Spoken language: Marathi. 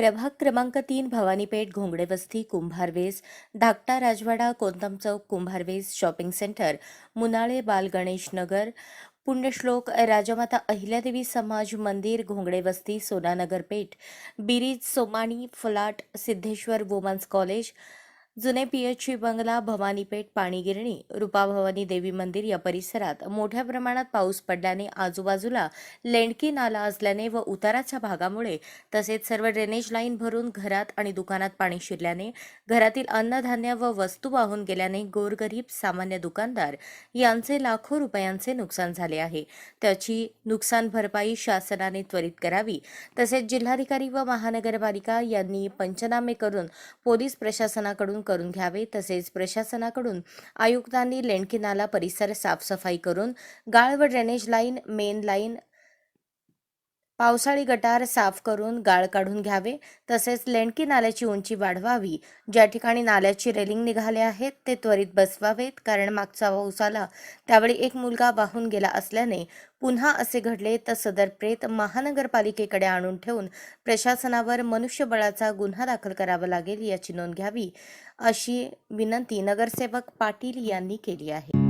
प्रभाग क्रमांक तीन भवानीपेठ घोंगडेवस्ती कुंभारवेस धाकटा राजवाडा कोंतम चौक कुंभारवेस शॉपिंग सेंटर मुनाळे बाल गणेश नगर पुण्यश्लोक राजमाता अहिल्यादेवी समाज मंदिर घोंगडेवस्ती सोनानगर पेठ बिरीज सोमाणी फलाट सिद्धेश्वर वुमन्स कॉलेज जुने पीएचई बंगला भवानीपेठ पाणीगिरणी रूपाभवानी देवी मंदिर या परिसरात मोठ्या प्रमाणात पाऊस पडल्याने आजूबाजूला लेंडकी नाला असल्याने व उताराच्या भागामुळे तसेच सर्व ड्रेनेज लाईन भरून घरात आणि दुकानात पाणी शिरल्याने घरातील अन्नधान्य व वस्तू वाहून गेल्याने गोरगरीब सामान्य दुकानदार यांचे लाखो रुपयांचे नुकसान झाले आहे. त्याची नुकसान भरपाई शासनाने त्वरित करावी. तसेच जिल्हाधिकारी व महानगरपालिका यांनी पंचनामे करून पोलीस प्रशासनाकडून करून घ्यावे. तसेच प्रशासनाकडून आयुक्तांनी लेंडकी परिसर साफसफाई करून गाळ व ड्रेनेज लाईन मेन लाईन पावसाळी गटार साफ करून गाळ काढून घ्यावे तसेच लेंडकी नाल्याची उंची वाढवावी. ज्या ठिकाणी नाल्याची रेलिंग निघाले आहेत ते त्वरित बसवावेत कारण मागचा पाऊस आला त्यावेळी एक मुलगा वाहून गेला असल्याने पुन्हा असे घडले तर सदर प्रेत महानगरपालिकेकडे आणून ठेवून प्रशासनावर मनुष्यबळाचा गुन्हा दाखल करावा लागेल याची नोंद घ्यावी अशी विनंती नगरसेवक पाटील यांनी केली आहे.